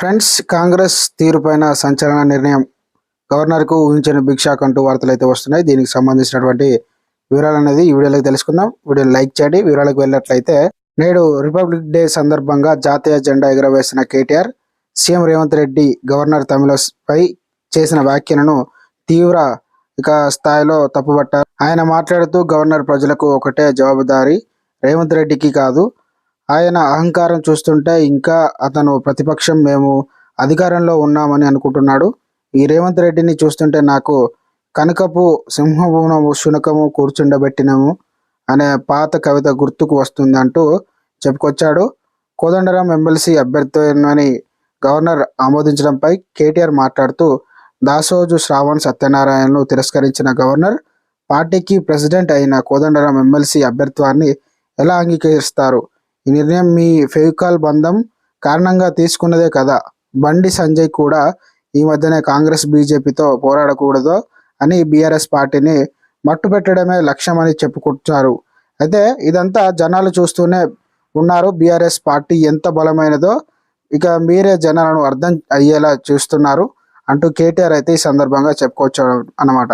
Friends Congress తీరుపైన సంచలన నిర్ణయం గవర్నర్కు ఊహించిన బిగ్ షాక్ అంటూ వార్తలు అయితే వస్తున్నాయి. దీనికి సంబంధించినటువంటి వివరాలు అనేది ఈ వీడియోలో తెలుసుకుందాం. వీడియోని లైక్ చేయండి. వివరాలకు వెళ్ళినట్లయితే నేడు రిపబ్లిక్ డే సందర్భంగా జాతీయ జెండా ఎగురవేసిన కేటీఆర్ సీఎం రేవంత్ రెడ్డి గవర్నర్ తమిళపై చేసిన వ్యాఖ్యలను తీవ్ర ఇక స్థాయిలో తప్పుపట్టారు ఆయన మాట్లాడుతూ గవర్నర్ ప్రజలకు ఒకటే జవాబుదారి రేవంత్ రెడ్డికి కాదు ఆయన అహంకారం చూస్తుంటే ఇంకా అతను ప్రతిపక్షం మేము అధికారంలో ఉన్నామని అనుకుంటున్నాడు. ఈ రేవంత్ రెడ్డిని చూస్తుంటే నాకు కనకపు సింహభువనము శునకము కూర్చుండబెట్టినము అనే పాత కవిత గుర్తుకు వస్తుంది అంటూ చెప్పుకొచ్చాడు. కోదండరాం ఎమ్మెల్సీ అభ్యర్థిని గవర్నర్ ఆమోదించడంపై కేటీఆర్ మాట్లాడుతూ దాసోజు శ్రావణ్ సత్యనారాయణను తిరస్కరించిన గవర్నర్ పార్టీకి ప్రెసిడెంట్ అయిన కోదండరాం ఎమ్మెల్సీ అభ్యర్థిత్వాన్ని ఎలా అంగీకరిస్తారు? ఈ నిర్ణయం మీ ఫెవికాల్ బంధం కారణంగా తీసుకున్నదే కదా. బండి సంజయ్ కూడా ఈ మధ్యనే కాంగ్రెస్ బీజేపీతో పోరాడకూడదు అని బీఆర్ఎస్ పార్టీని మట్టుపెట్టడమే లక్ష్యమని చెప్పుకుంటున్నారు అయితే ఇదంతా జనాలు చూస్తూనే ఉన్నారు. బీఆర్ఎస్ పార్టీ ఎంత బలమైనదో ఇక మీరే జనాలను అర్థం అయ్యేలా చూస్తున్నారు అంటూ కేటీఆర్ అయితే ఈ సందర్భంగా చెప్పుకోవచ్చు అన్నమాట.